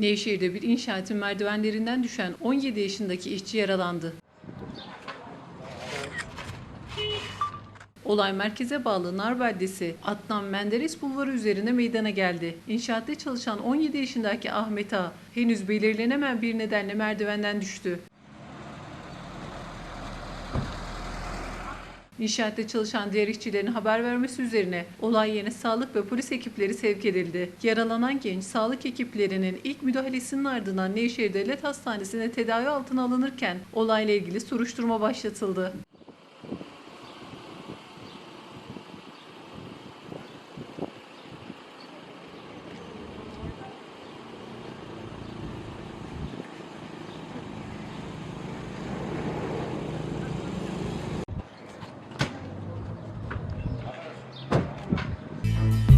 Nevşehir'de bir inşaatın merdivenlerinden düşen 17 yaşındaki işçi yaralandı. Olay merkeze bağlı Nar Beldesi Adnan Menderes Bulvarı üzerine meydana geldi. İnşaatta çalışan 17 yaşındaki Ahmet Ağa henüz belirlenemeyen bir nedenle merdivenden düştü. İnşaatta çalışan diğer işçilerin haber vermesi üzerine olay yerine sağlık ve polis ekipleri sevk edildi. Yaralanan genç sağlık ekiplerinin ilk müdahalesinin ardından Nevşehir Devlet Hastanesi'ne tedavi altına alınırken olayla ilgili soruşturma başlatıldı. you